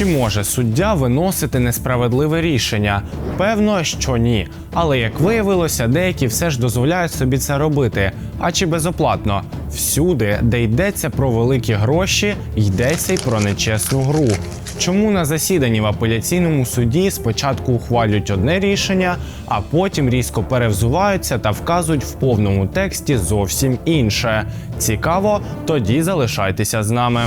Чи може суддя виносити несправедливе рішення? Певно, що ні. Але як виявилося, деякі все ж дозволяють собі це робити. А чи безоплатно? Всюди, де йдеться про великі гроші, йдеться й про нечесну гру. Чому на засіданні в апеляційному суді спочатку ухвалюють одне рішення, а потім різко перевзуваються та вказують в повному тексті зовсім інше? Цікаво? Тоді залишайтеся з нами.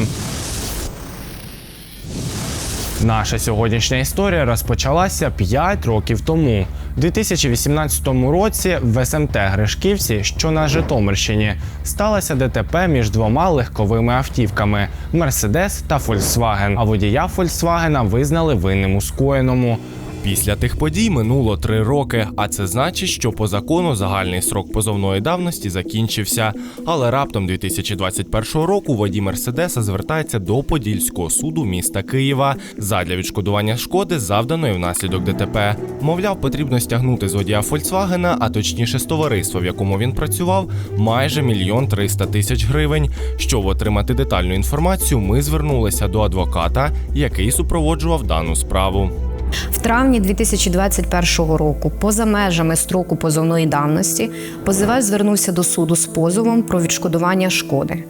Наша сьогоднішня історія розпочалася 5 років тому. У 2018 році в СМТ Гришківці, що на Житомирщині, сталося ДТП між двома легковими автівками Мерседес та Фольксваген. А водія Фольксвагена визнали винним у скоєному. Після тих подій минуло три роки, а це значить, що по закону загальний срок позовної давності закінчився. Але раптом 2021 року водій Мерседеса звертається до Подільського суду міста Києва задля відшкодування шкоди, завданої внаслідок ДТП. Мовляв, потрібно стягнути з водія Фольксвагена, а точніше з товариства, в якому він працював, майже мільйон триста тисяч гривень. Щоб отримати детальну інформацію, ми звернулися до адвоката, який супроводжував дану справу. В травні 2021 року, поза межами строку позовної давності, позивач звернувся до суду з позовом про відшкодування шкоди.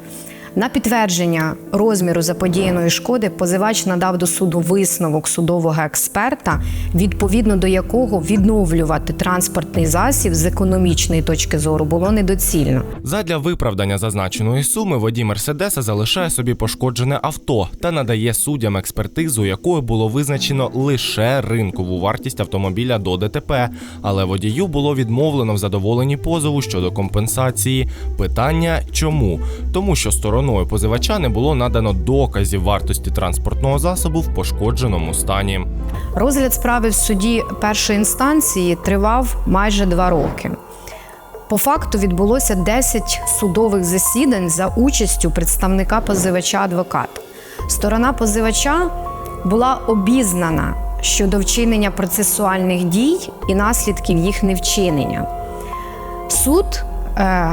На підтвердження розміру заподіяної шкоди позивач надав до суду висновок судового експерта, відповідно до якого відновлювати транспортний засіб з економічної точки зору було недоцільно. Задля виправдання зазначеної суми водій Мерседеса залишає собі пошкоджене авто та надає суддям експертизу, якою було визначено лише ринкову вартість автомобіля до ДТП. Але водію було відмовлено в задоволенні позову щодо компенсації. Питання чому? Тому що стороною позивача не було надано доказів вартості транспортного засобу в пошкодженому стані. Розгляд справи в суді першої інстанції тривав майже два роки. По факту відбулося 10 судових засідань за участю представника позивача адвоката. Сторона позивача була обізнана щодо вчинення процесуальних дій і наслідків їх невчинення. Суд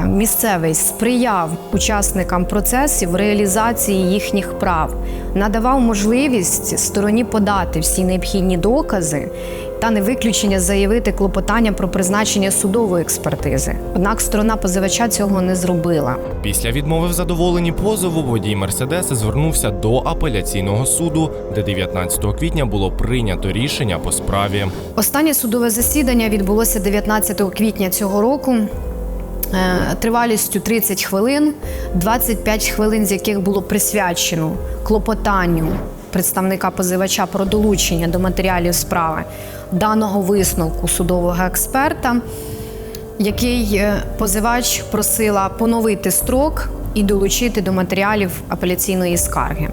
місцевий сприяв учасникам процесів в реалізації їхніх прав, надавав можливість стороні подати всі необхідні докази та не виключення заявити клопотання про призначення судової експертизи. Однак сторона позивача цього не зробила. Після відмови в задоволенні позову водій Мерседеса звернувся до апеляційного суду, де 19 квітня було прийнято рішення по справі. Останнє судове засідання відбулося 19 квітня цього року. Е, Тривалістю 30 хвилин, 25 хвилин з яких було присвячено клопотанню представника позивача про долучення до матеріалів справи даного висновку судового експерта, який е, позивач просила поновити строк і долучити до матеріалів апеляційної скарги.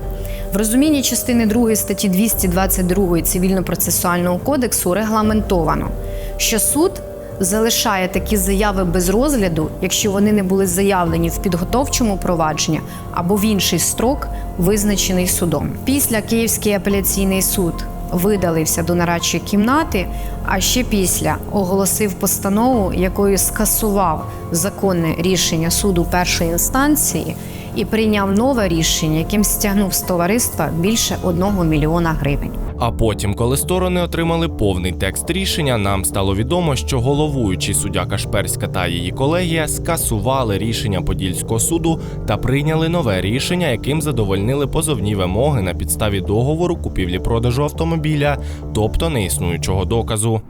В розумінні частини 2 статті 222 Цивільно-процесуального кодексу регламентовано, що суд залишає такі заяви без розгляду, якщо вони не були заявлені в підготовчому провадженні або в інший строк, визначений судом. Після Київський апеляційний суд видалився до нарадчої кімнати, а ще після оголосив постанову, якою скасував законне рішення суду першої інстанції і прийняв нове рішення, яким стягнув з товариства більше 1 мільйона гривень. А потім, коли сторони отримали повний текст рішення, нам стало відомо, що головуючий суддя Кашперська та її колегія скасували рішення Подільського суду та прийняли нове рішення, яким задовольнили позовні вимоги на підставі договору купівлі-продажу автомобіля, тобто неіснуючого доказу.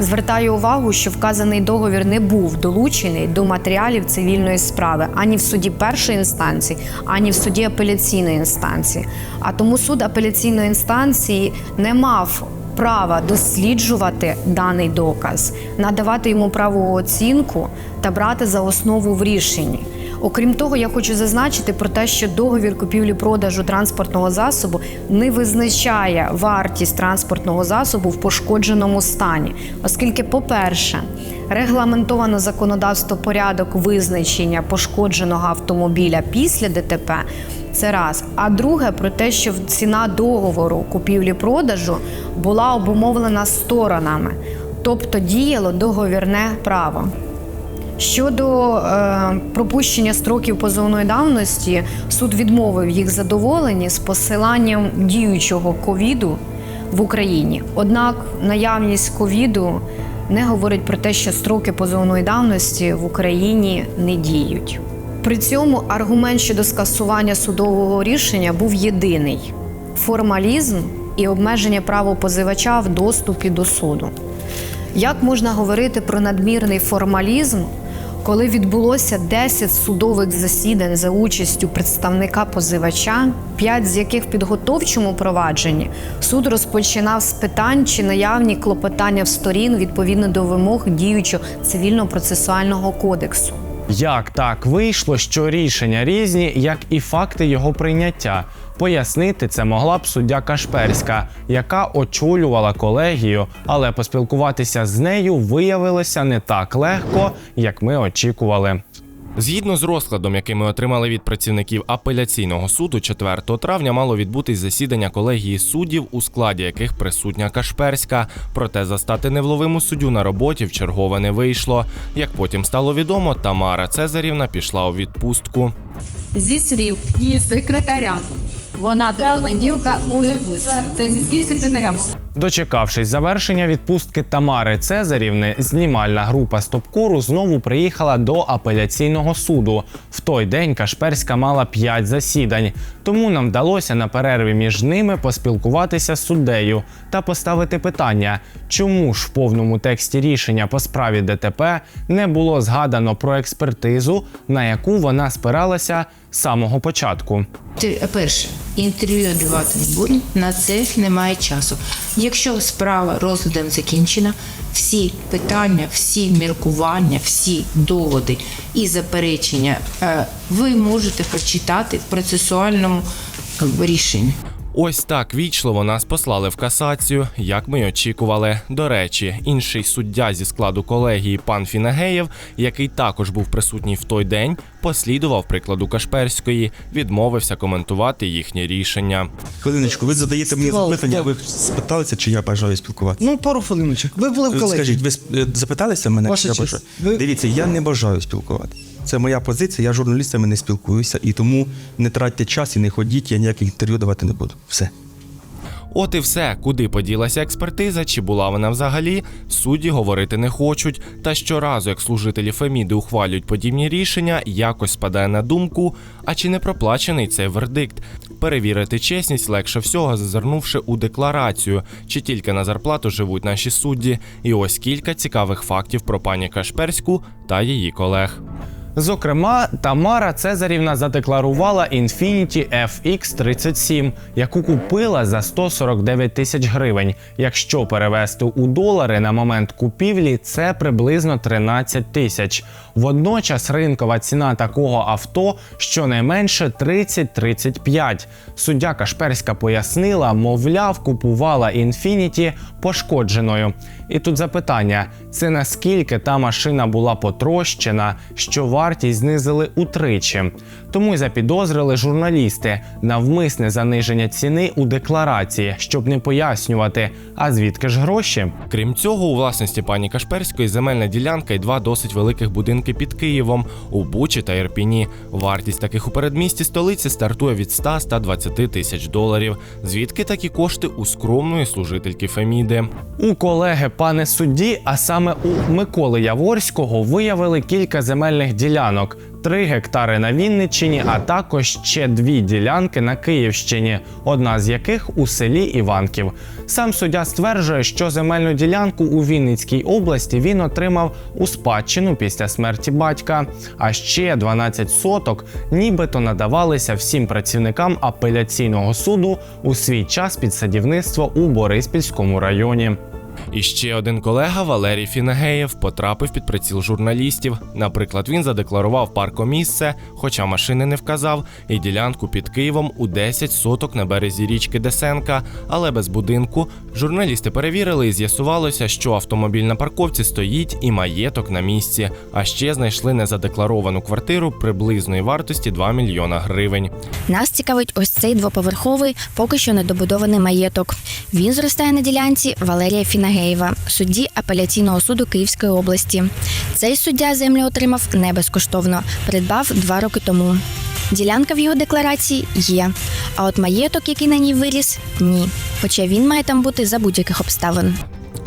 Звертаю увагу, що вказаний договір не був долучений до матеріалів цивільної справи ані в суді першої інстанції, ані в суді апеляційної інстанції. А тому суд апеляційної інстанції не мав права досліджувати даний доказ, надавати йому правову оцінку та брати за основу в рішенні. Окрім того, я хочу зазначити про те, що договір купівлі-продажу транспортного засобу не визначає вартість транспортного засобу в пошкодженому стані, оскільки, по-перше, регламентовано законодавство порядок визначення пошкодженого автомобіля після ДТП. Це раз. А друге про те, що ціна договору купівлі-продажу була обумовлена сторонами, тобто діяло договірне право. Щодо е, пропущення строків позовної давності, суд відмовив їх задоволені з посиланням діючого ковіду в Україні. Однак наявність ковіду не говорить про те, що строки позовної давності в Україні не діють. При цьому аргумент щодо скасування судового рішення був єдиний формалізм і обмеження права позивача в доступі до суду. Як можна говорити про надмірний формалізм, коли відбулося 10 судових засідань за участю представника позивача, 5 з яких в підготовчому провадженні суд розпочинав з питань, чи наявні клопотання в сторін відповідно до вимог діючого цивільно-процесуального кодексу. Як так вийшло, що рішення різні, як і факти його прийняття? Пояснити це могла б суддя Кашперська, яка очолювала колегію, але поспілкуватися з нею виявилося не так легко, як ми очікували. Згідно з розкладом, який ми отримали від працівників апеляційного суду, 4 травня мало відбутись засідання колегії суддів, у складі яких присутня Кашперська. Проте застати невловиму суддю на роботі в чергове не вийшло. Як потім стало відомо, Тамара Цезарівна пішла у відпустку. зі слів її секретаря. Вона понеділка у відпустці. Це зі слів секретаря. Дочекавшись завершення відпустки Тамари Цезарівни, знімальна група Стопкору знову приїхала до апеляційного суду. В той день Кашперська мала 5 засідань, тому нам вдалося на перерві між ними поспілкуватися з суддею та поставити питання, чому ж в повному тексті рішення по справі ДТП не було згадано про експертизу, на яку вона спиралася з самого початку. Ти- Перше, інтерв'ю давати не буду, на це немає часу. Якщо справа розглядом закінчена, всі питання, всі міркування, всі доводи і заперечення е, ви можете прочитати в процесуальному е, рішенні. Ось так вічливо нас послали в касацію, як ми й очікували. До речі, інший суддя зі складу колегії пан Фінагеєв, який також був присутній в той день, послідував прикладу Кашперської, відмовився коментувати їхнє рішення. Хвилиночку, ви задаєте мені запитання, ви спиталися, чи я бажаю спілкуватися? Ну, пару хвилиночок. Ви були в Ви колегії. Скажіть, ви е, запиталися мене, Ваша чи я бажаю? ви- Дивіться, я не бажаю спілкуватися. Це моя позиція, я з журналістами не спілкуюся, і тому не тратьте час і не ходіть, я ніяких інтерв'ю давати не буду. Все. От і все, куди поділася експертиза, чи була вона взагалі, судді говорити не хочуть. Та щоразу, як служителі Феміди ухвалюють подібні рішення, якось спадає на думку, а чи не проплачений цей вердикт. Перевірити чесність легше всього, зазирнувши у декларацію, чи тільки на зарплату живуть наші судді. І ось кілька цікавих фактів про пані Кашперську та її колег. Зокрема, Тамара Цезарівна задекларувала Infiniti FX37, яку купила за 149 тисяч гривень. Якщо перевести у долари на момент купівлі, це приблизно 13 тисяч. Водночас ринкова ціна такого авто щонайменше 30-35. Суддя Кашперська пояснила, мовляв, купувала Infiniti пошкодженою. І тут запитання: це наскільки та машина була потрощена, що вартість знизили утричі. Тому й запідозрили журналісти навмисне заниження ціни у декларації, щоб не пояснювати, а звідки ж гроші. Крім цього, у власності пані Кашперської земельна ділянка і два досить великих будинки під Києвом у Бучі та Ірпіні. Вартість таких у передмісті столиці стартує від 100-120 тисяч доларів. Звідки такі кошти у скромної служительки Феміди? У колеги пане судді, а саме у Миколи Яворського, виявили кілька земельних ділянок. 3 гектари на Вінниччині, а також ще дві ділянки на Київщині, одна з яких у селі Іванків. Сам суддя стверджує, що земельну ділянку у Вінницькій області він отримав у спадщину після смерті батька. А ще 12 соток нібито надавалися всім працівникам апеляційного суду у свій час під садівництво у Бориспільському районі. І ще один колега Валерій Фінагеєв потрапив під приціл журналістів. Наприклад, він задекларував паркомісце, хоча машини не вказав, і ділянку під Києвом у 10 соток на березі річки Десенка, але без будинку. Журналісти перевірили і з'ясувалося, що автомобіль на парковці стоїть і маєток на місці. А ще знайшли незадекларовану квартиру приблизної вартості 2 мільйона гривень. Нас цікавить ось цей двоповерховий, поки що недобудований маєток. Він зростає на ділянці Валерія Фінагеєва. Нагеєва, судді апеляційного суду Київської області. Цей суддя землю отримав не безкоштовно, придбав два роки тому. Ділянка в його декларації є, а от маєток, який на ній виріс, ні. Хоча він має там бути за будь-яких обставин.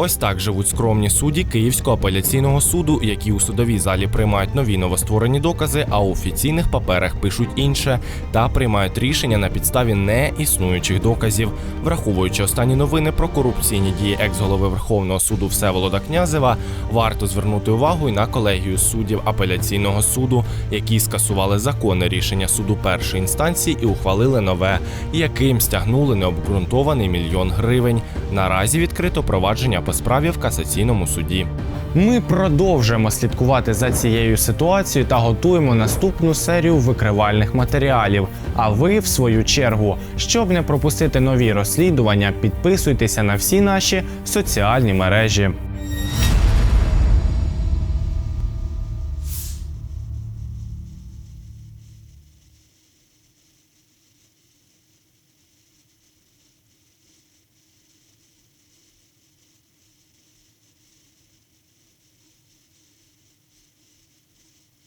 Ось так живуть скромні судді Київського апеляційного суду, які у судовій залі приймають нові новостворені докази, а у офіційних паперах пишуть інше та приймають рішення на підставі неіснуючих доказів. Враховуючи останні новини про корупційні дії екс-голови Верховного суду Всеволода Князева, варто звернути увагу й на колегію суддів апеляційного суду, які скасували законне рішення суду першої інстанції і ухвалили нове, яким стягнули необґрунтований мільйон гривень. Наразі відкрито провадження по справі в касаційному суді. Ми продовжуємо слідкувати за цією ситуацією та готуємо наступну серію викривальних матеріалів. А ви, в свою чергу, щоб не пропустити нові розслідування, підписуйтеся на всі наші соціальні мережі.